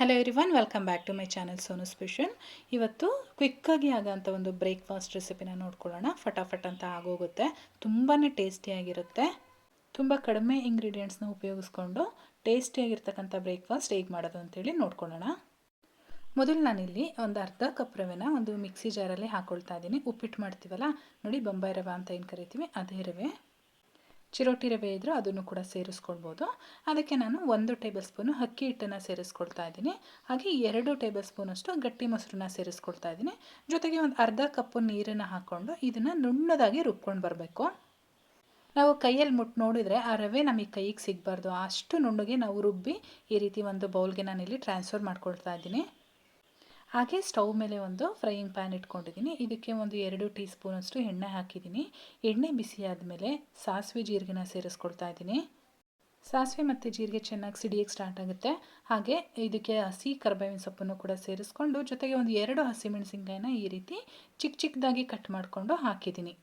Hello everyone welcome back to my channel Sonu special ಇವತ್ತು ಕ್ವಿಕ್ಕಾಗಿ ಆಗೋಂಥ ಒಂದು ಬ್ರೇಕ್ಫಾಸ್ಟ್ ರೆಸಿಪಿನ ನೋಡ್ಕೊಳ್ಳೋಣ. ಫಟಾಫಟ್ ಅಂತ ಆಗೋಗುತ್ತೆ. ತುಂಬಾ ಟೇಸ್ಟಿಯಾಗಿರುತ್ತೆ ತುಂಬ ಕಡಿಮೆ ಇಂಗ್ರೀಡಿಯೆಂಟ್ಸ್ನ ಉಪಯೋಗಿಸ್ಕೊಂಡು ಟೇಸ್ಟಿಯಾಗಿರ್ತಕ್ಕಂಥ ಬ್ರೇಕ್ಫಾಸ್ಟ್ ಹೇಗೆ ಮಾಡೋದು ಅಂತೇಳಿ ನೋಡ್ಕೊಳ್ಳೋಣ. ಮೊದಲು ನಾನಿಲ್ಲಿ ಒಂದು ಅರ್ಧ ಕಪ್ ರವೆನ ಒಂದು ಮಿಕ್ಸಿ ಜಾರಲ್ಲಿ ಹಾಕ್ಕೊಳ್ತಾ ಇದ್ದೀನಿ. ಉಪ್ಪಿಟ್ಟು ಮಾಡ್ತೀವಲ್ಲ, ನೋಡಿ ಬೊಂಬಾಯಿ ರವೆ ಅಂತ ಏನು ಕರಿತೀವಿ, ಅದೇ ರವೆ. ಚಿರೋಟಿ ರವೆ ಇದ್ದರೂ ಅದನ್ನು ಕೂಡ ಸೇರಿಸ್ಕೊಳ್ಬೋದು. ಅದಕ್ಕೆ ನಾನು ಒಂದು ಟೇಬಲ್ ಸ್ಪೂನು ಅಕ್ಕಿ ಹಿಟ್ಟನ್ನು ಸೇರಿಸ್ಕೊಳ್ತಾ ಇದ್ದೀನಿ. ಹಾಗೆ ಎರಡು ಟೇಬಲ್ ಸ್ಪೂನಷ್ಟು ಗಟ್ಟಿ ಮೊಸರನ್ನ ಸೇರಿಸ್ಕೊಳ್ತಾ ಇದ್ದೀನಿ. ಜೊತೆಗೆ ಒಂದು ಅರ್ಧ ಕಪ್ಪು ನೀರನ್ನು ಹಾಕ್ಕೊಂಡು ಇದನ್ನು ನುಣ್ಣದಾಗಿ ರುಬ್ಕೊಂಡು ಬರಬೇಕು. ನಾವು ಕೈಯಲ್ಲಿ ಮುಟ್ಟು ನೋಡಿದರೆ ಆ ರವೆ ನಮಗೆ ಕೈಗೆ ಸಿಗಬಾರ್ದು. ಅಷ್ಟು ನುಣ್ಣಗೆ ನಾವು ರುಬ್ಬಿ ಈ ರೀತಿ ಒಂದು ಬೌಲ್ಗೆ ನಾನಿಲ್ಲಿ ಟ್ರಾನ್ಸ್ಫರ್ ಮಾಡ್ಕೊಳ್ತಾ ಇದ್ದೀನಿ. ಹಾಗೆ ಸ್ಟೌವ್ ಮೇಲೆ ಒಂದು ಫ್ರೈಯಿಂಗ್ ಪ್ಯಾನ್ ಇಟ್ಕೊಂಡಿದ್ದೀನಿ. ಇದಕ್ಕೆ ಒಂದು ಎರಡು ಟೀ ಸ್ಪೂನಷ್ಟು ಎಣ್ಣೆ ಹಾಕಿದ್ದೀನಿ. ಎಣ್ಣೆ ಬಿಸಿ ಆದಮೇಲೆ ಸಾಸಿವೆ ಜೀರಿಗೆನ ಸೇರಿಸ್ಕೊಳ್ತಾ ಇದ್ದೀನಿ. ಸಾಸಿವೆ ಮತ್ತು ಜೀರಿಗೆ ಚೆನ್ನಾಗಿ ಸಿಡಿಯೋಕ್ಕೆ ಸ್ಟಾರ್ಟ್ ಆಗುತ್ತೆ. ಹಾಗೆ ಇದಕ್ಕೆ ಹಸಿ ಕರ್ಬೇವಿನ ಸೊಪ್ಪನ್ನು ಕೂಡ ಸೇರಿಸ್ಕೊಂಡು ಜೊತೆಗೆ ಒಂದು ಎರಡು ಹಸಿಮೆಣಸಿನ್ಕಾಯಿನ ಈ ರೀತಿ ಚಿಕ್ಕ ಚಿಕ್ಕದಾಗಿ ಕಟ್ ಮಾಡಿಕೊಂಡು ಹಾಕಿದ್ದೀನಿ.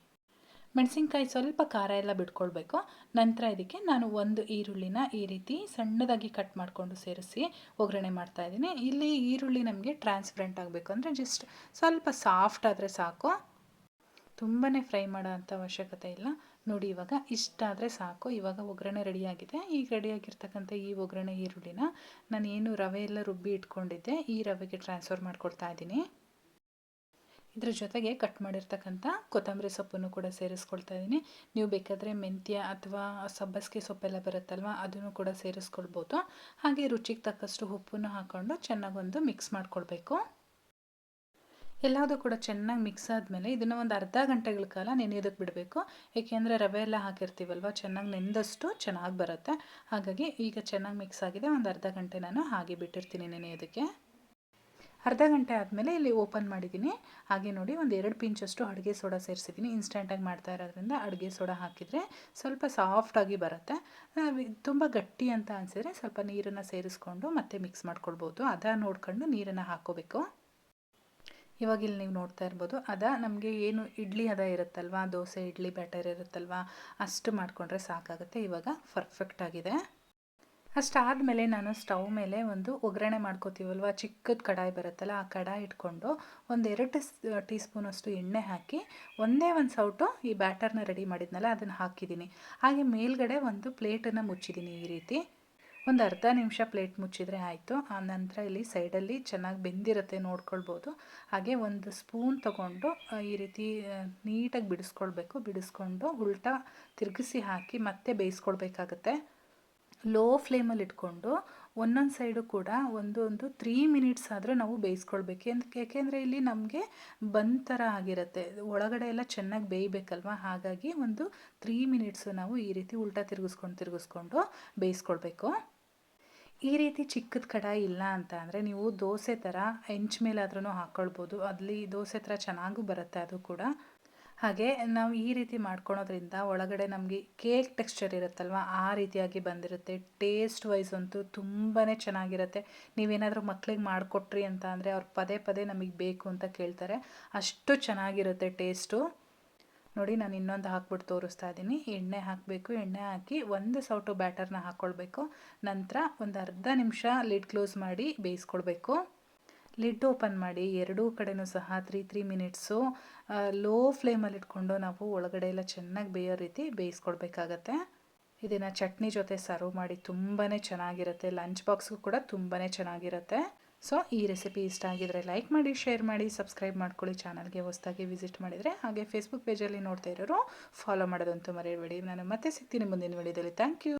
ಮೆಣಸಿನ್ಕಾಯಿ ಸ್ವಲ್ಪ ಖಾರ ಎಲ್ಲ ಬಿಟ್ಕೊಳ್ಬೇಕು. ನಂತರ ಇದಕ್ಕೆ ನಾನು ಒಂದು ಈರುಳ್ಳಿನ ಈ ರೀತಿ ಸಣ್ಣದಾಗಿ ಕಟ್ ಮಾಡಿಕೊಂಡು ಸೇರಿಸಿ ಒಗ್ಗರಣೆ ಮಾಡ್ತಾಯಿದ್ದೀನಿ ಇಲ್ಲಿ ಈರುಳ್ಳಿ ನಮಗೆ ಟ್ರಾನ್ಸ್ಪರೆಂಟ್ ಆಗಬೇಕು ಅಂದರೆ ಜಸ್ಟ್ ಸ್ವಲ್ಪ ಸಾಫ್ಟ್ ಆದರೆ ಸಾಕು. ತುಂಬಾ ಫ್ರೈ ಮಾಡೋ ಅಂಥ ಅವಶ್ಯಕತೆ ಇಲ್ಲ. ನೋಡಿ ಇವಾಗ ಇಷ್ಟ ಆದರೆ ಸಾಕು. ಇವಾಗ ಒಗ್ಗರಣೆ ರೆಡಿಯಾಗಿದೆ ಈಗ ರೆಡಿಯಾಗಿರ್ತಕ್ಕಂಥ ಈ ಒಗ್ಗರಣೆ ಈರುಳ್ಳಿನ ನಾನು ಏನು ರವೆ ಎಲ್ಲ ರುಬ್ಬಿ ಇಟ್ಕೊಂಡಿದ್ದೆ. ಈ ರವೆಗೆ ಟ್ರಾನ್ಸ್ಫರ್ ಮಾಡ್ಕೊಳ್ತಾ ಇದ್ದೀನಿ. ಇದ್ರ ಜೊತೆಗೆ ಕಟ್ ಮಾಡಿರ್ತಕ್ಕಂಥ ಕೊತ್ತಂಬರಿ ಸೊಪ್ಪನ್ನು ಕೂಡ ಸೇರಿಸ್ಕೊಳ್ತಾ ಇದ್ದೀನಿ ನೀವು ಬೇಕಾದರೆ ಮೆಂತ್ಯ ಅಥವಾ ಸಬ್ಬಸಿಗೆ ಸೊಪ್ಪೆಲ್ಲ ಬರುತ್ತಲ್ವ, ಅದನ್ನು ಕೂಡ ಸೇರಿಸ್ಕೊಳ್ಬೋದು. ಹಾಗೆ ರುಚಿಗೆ ತಕ್ಕಷ್ಟು ಉಪ್ಪನ್ನು ಹಾಕ್ಕೊಂಡು ಚೆನ್ನಾಗೊಂದು ಮಿಕ್ಸ್ ಮಾಡ್ಕೊಳ್ಬೇಕು. ಎಲ್ಲದೂ ಕೂಡ ಚೆನ್ನಾಗಿ ಮಿಕ್ಸ್ ಆದಮೇಲೆ ಇದನ್ನು ಒಂದು ಅರ್ಧ ಗಂಟೆಗಳ ಕಾಲ ನೆನೆಯೋದಕ್ಕೆ ಬಿಡಬೇಕು. ಏಕೆಂದರೆ ರವೆ ಎಲ್ಲ ಹಾಕಿರ್ತೀವಲ್ವ, ಚೆನ್ನಾಗಿ ನೆಂದಷ್ಟು ಚೆನ್ನಾಗಿ ಬರುತ್ತೆ. ಹಾಗಾಗಿ ಈಗ ಚೆನ್ನಾಗಿ ಮಿಕ್ಸ್ ಆಗಿದೆ, ಒಂದು ಅರ್ಧ ಗಂಟೆ ನಾನು ಹಾಗೆ ಬಿಟ್ಟಿರ್ತೀನಿ ನೆನೆಯೋದಕ್ಕೆ. ಅರ್ಧ ಗಂಟೆ ಆದಮೇಲೆ ಇಲ್ಲಿ ಓಪನ್ ಮಾಡಿದ್ದೀನಿ. ಹಾಗೆ ನೋಡಿ ಒಂದು ಎರಡು ಪಿಂಚಷ್ಟು ಅಡುಗೆ ಸೋಡಾ ಸೇರಿಸಿದ್ದೀನಿ. ಇನ್ಸ್ಟೆಂಟಾಗಿ ಮಾಡ್ತಾ ಇರೋದ್ರಿಂದ ಅಡುಗೆ ಸೋಡಾ ಹಾಕಿದರೆ ಸ್ವಲ್ಪ ಸಾಫ್ಟಾಗಿ ಬರುತ್ತೆ. ತುಂಬ ಗಟ್ಟಿ ಅಂತ ಅನಿಸಿದ್ರೆ ಸ್ವಲ್ಪ ನೀರನ್ನು ಸೇರಿಸ್ಕೊಂಡು ಮತ್ತೆ ಮಿಕ್ಸ್ ಮಾಡ್ಕೊಳ್ಬೋದು. ಅದ ನೋಡ್ಕೊಂಡು ನೀರನ್ನು ಹಾಕೋಬೇಕು. ಇವಾಗ ಇಲ್ಲಿ ನೀವು ನೋಡ್ತಾ ಇರ್ಬೋದು, ಅದ ನಮಗೆ ಏನು ಇಡ್ಲಿ ಅದ ಇರುತ್ತಲ್ವಾ, ದೋಸೆ, ಇಡ್ಲಿ ಬ್ಯಾಟರ್ ಇರುತ್ತಲ್ವಾ, ಅಷ್ಟು ಮಾಡಿಕೊಂಡ್ರೆ ಸಾಕಾಗುತ್ತೆ. ಇವಾಗ ಪರ್ಫೆಕ್ಟಾಗಿದೆ ಅಷ್ಟಾದಮೇಲೆ ನಾನು ಸ್ಟವ್ ಮೇಲೆ ಒಂದು ಒಗ್ಗರಣೆ ಮಾಡ್ಕೋತೀವಲ್ವ? ಚಿಕ್ಕದ ಕಡಾಯಿ ಬರುತ್ತಲ್ಲ, ಆ ಕಡಾಯಿ ಇಟ್ಕೊಂಡು ಒಂದೆರಡು ಟೀ ಸ್ಪೂನಷ್ಟು ಎಣ್ಣೆ ಹಾಕಿ ಒಂದೇ ಒಂದು ಸೌಟು ಈ ಬ್ಯಾಟರ್ನ ರೆಡಿ ಮಾಡಿದ್ನಲ್ಲ, ಅದನ್ನು ಹಾಕಿದ್ದೀನಿ ಹಾಗೆ ಮೇಲ್ಗಡೆ ಒಂದು ಪ್ಲೇಟನ್ನು ಮುಚ್ಚಿದ್ದೀನಿ ಈ ರೀತಿ. ಒಂದು ಅರ್ಧ ನಿಮಿಷ ಪ್ಲೇಟ್ ಮುಚ್ಚಿದರೆ ಆಯಿತು. ಆ ನಂತರ ಇಲ್ಲಿ ಸೈಡಲ್ಲಿ ಚೆನ್ನಾಗಿ ಬೆಂದಿರುತ್ತೆ ನೋಡ್ಕೊಳ್ಬೋದು. ಹಾಗೆ ಒಂದು ಸ್ಪೂನ್ ತಗೊಂಡು ಈ ರೀತಿ ನೀಟಾಗಿ ಬಿಡಿಸ್ಕೊಳ್ಬೇಕು. ಬಿಡಿಸ್ಕೊಂಡು ಉಲ್ಟಾ ತಿರುಗಿಸಿ ಹಾಕಿ ಮತ್ತೆ ಬೇಯಿಸ್ಕೊಳ್ಬೇಕಾಗತ್ತೆ. ಲೋ ಫ್ಲೇಮಲ್ಲಿ ಇಟ್ಕೊಂಡು ಒಂದೊಂದು ಸೈಡು ಕೂಡ ಒಂದು ಒಂದು ತ್ರೀ ಮಿನಿಟ್ಸ್ ಆದರೂ ನಾವು ಬೇಯಿಸ್ಕೊಳ್ಬೇಕು. ಏಕೆಂದರೆ ಇಲ್ಲಿ ನಮಗೆ ಬಂದ್ ಥರ ಆಗಿರುತ್ತೆ. ಒಳಗಡೆ ಎಲ್ಲ ಚೆನ್ನಾಗಿ ಬೇಯಬೇಕಲ್ವ? ಹಾಗಾಗಿ ಒಂದು ತ್ರೀ ಮಿನಿಟ್ಸು ನಾವು ಈ ರೀತಿ ಉಲ್ಟಾ ತಿರುಗಿಸ್ಕೊಂಡು ತಿರುಗಿಸ್ಕೊಂಡು ಬೇಯಿಸ್ಕೊಳ್ಬೇಕು. ಈ ರೀತಿ ಚಿಕ್ಕದ ಕಡಾಯಿ ಇಲ್ಲ ಅಂತ ಅಂದರೆ ನೀವು ದೋಸೆ ಥರ ಹೆಂಚ್ ಮೇಲಾದ್ರೂ ಹಾಕ್ಕೊಳ್ಬೋದು ಅಲ್ಲಿ ದೋಸೆ ಥರ ಚೆನ್ನಾಗೂ ಬರುತ್ತೆ ಅದು ಕೂಡ. ಹಾಗೆ ನಾವು ಈ ರೀತಿ ಮಾಡ್ಕೊಳೋದ್ರಿಂದ ಒಳಗಡೆ ನಮಗೆ ಕೇಕ್ ಟೆಕ್ಸ್ಚರ್ ಇರುತ್ತಲ್ವ, ಆ ರೀತಿಯಾಗಿ ಬಂದಿರುತ್ತೆ. ಟೇಸ್ಟ್ ವೈಸ್ ಅಂತೂ ತುಂಬಾ ಚೆನ್ನಾಗಿರುತ್ತೆ. ನೀವೇನಾದರೂ ಮಕ್ಳಿಗೆ ಮಾಡಿಕೊಟ್ರಿ ಅಂತ ಅಂದರೆ ಅವ್ರು ಪದೇ ಪದೇ ನಮಗೆ ಬೇಕು ಅಂತ ಕೇಳ್ತಾರೆ. ಅಷ್ಟು ಚೆನ್ನಾಗಿರುತ್ತೆ ಟೇಸ್ಟು ನೋಡಿ, ನಾನು ಇನ್ನೊಂದು ಹಾಕ್ಬಿಟ್ಟು ತೋರಿಸ್ತಾ ಇದ್ದೀನಿ. ಎಣ್ಣೆ ಹಾಕಬೇಕು. ಎಣ್ಣೆ ಹಾಕಿ ಒಂದು ಸೌಟು ಬ್ಯಾಟರ್ನ ಹಾಕ್ಕೊಳ್ಬೇಕು ನಂತರ ಒಂದು ಅರ್ಧ ನಿಮಿಷ ಲಿಡ್ ಕ್ಲೋಸ್ ಮಾಡಿ ಬೇಯಿಸ್ಕೊಳ್ಬೇಕು. ಲಿಡ್ ಓಪನ್ ಮಾಡಿ, ಎರಡೂ ಕಡೆನೂ ಸಹ ತ್ರೀ ತ್ರೀ ಮಿನಿಟ್ಸು ಲೋ ಫ್ಲೇಮಲ್ಲಿ ಇಟ್ಕೊಂಡು ನಾವು ಒಳಗಡೆ ಎಲ್ಲ ಚೆನ್ನಾಗಿ ಬೇಯೋ ರೀತಿ ಬೇಯಿಸ್ಕೊಡ್ಬೇಕಾಗತ್ತೆ. ಇದನ್ನು ಚಟ್ನಿ ಜೊತೆ ಸರ್ವ್ ಮಾಡಿ ತುಂಬಾ ಚೆನ್ನಾಗಿರುತ್ತೆ. ಲಂಚ್ ಬಾಕ್ಸ್ಗೂ ಕೂಡ ತುಂಬಾ ಚೆನ್ನಾಗಿರುತ್ತೆ. ಸೊ ಈ ರೆಸಿಪಿ ಇಷ್ಟ ಆಗಿದರೆ ಲೈಕ್ ಮಾಡಿ ಶೇರ್ ಮಾಡಿ ಸಬ್ಸ್ಕ್ರೈಬ್ ಮಾಡ್ಕೊಳ್ಳಿ. ಚಾನಲ್ಗೆ ಹೊಸದಾಗಿ ವಿಸಿಟ್ ಮಾಡಿದರೆ ಹಾಗೆ ಫೇಸ್ಬುಕ್ ಪೇಜಲ್ಲಿ ನೋಡ್ತಾ ಇರೋರು ಫಾಲೋ ಮಾಡೋದಂತೂ ಮರೆಯಬೇಡಿ. ನಾನು ಮತ್ತೆ ಸಿಗ್ತೀನಿ ಮುಂದಿನ ವಿಡಿಯೋದಲ್ಲಿ ಥ್ಯಾಂಕ್ ಯು